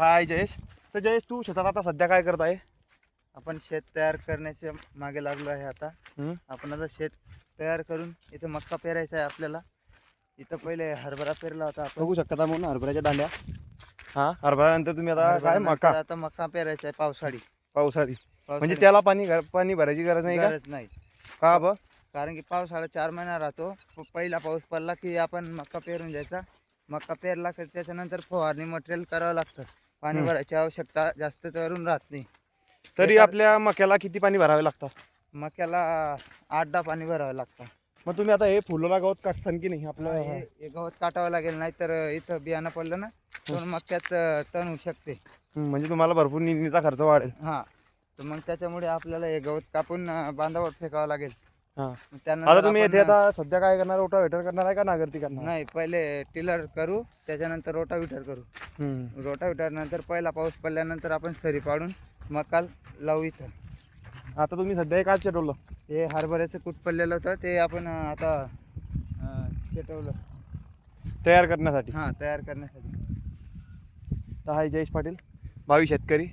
हाय जयेश. तर जयेश तू शेतात आता सध्या काय करत आहे आपण शेत तयार करण्याच्या मागे लागलो आहे आता. हम्म. आपण आता शेत तयार करून इथं मक्का पेरायचा आहे आपल्याला. इथं पहिले हरभरा पेरला होता आपण. बघू शकता म्हणून हरभऱ्याच्या दांड्या. हा? हरभऱ्यानंतर तुम्ही आता काय हरभऱ्यानंतर मका? आता मक्का पेरायचा आहे पावसाळी. पावसाळी. म्हणजे पावसाळी त्याला पाणी पाणी भरायची गरज नाही का? गरज नाही. का ब कारण की पावसाळा चार महिना राहतो. प- पहिला पाऊस पडला की आपण मक्का पेरून द्यायचा मक्का पेरला की त्याच्यानंतर फवारणी मटेरियल करावं लागतं. पाणी. भरायची आवश्यकता जास्त करून राहत नाही. तरी एका- आपल्या मक्याला किती पाणी भरावे लागतं मक्याला आठ दहा पाणी भरावं लागतं मग तुम्ही आता हे फुलं गवत काटसान की नाही? आपलं हे हे गवत काटावं लागेल नाही तर इथं बियाणं पडलं ना तर मक्यात अं, तण होऊ शकते. म्हणजे तुम्हाला भरपूर निधीचा खर्च वाढेल. हा तर मग त्याच्यामुळे आपल्याला हे गवत कापून अं, बांधावर फेकावं लागेल. हा. मग त्यानंतर आता तुम्ही आपण, येथे आता सध्या काय करणार? रोटावेटर करणार आहे का नागरती करणार? नाही पहिले टिलर करू त्याच्यानंतर रोटाविटर करू. हम्म. रोटाविटर नंतर पहिला पाऊस पडल्यानंतर आपण सरी पाडून मकाल लावू इथं. आता तुम्ही सध्या हे काय चटवलं हे हरभऱ्याचं कूट पडलेलं होतं ते आपण अं, आता अं, चेटवलं तयार करण्यासाठी. हां तयार करण्यासाठी. तर हाय जयेश पाटील भावी शेतकरी.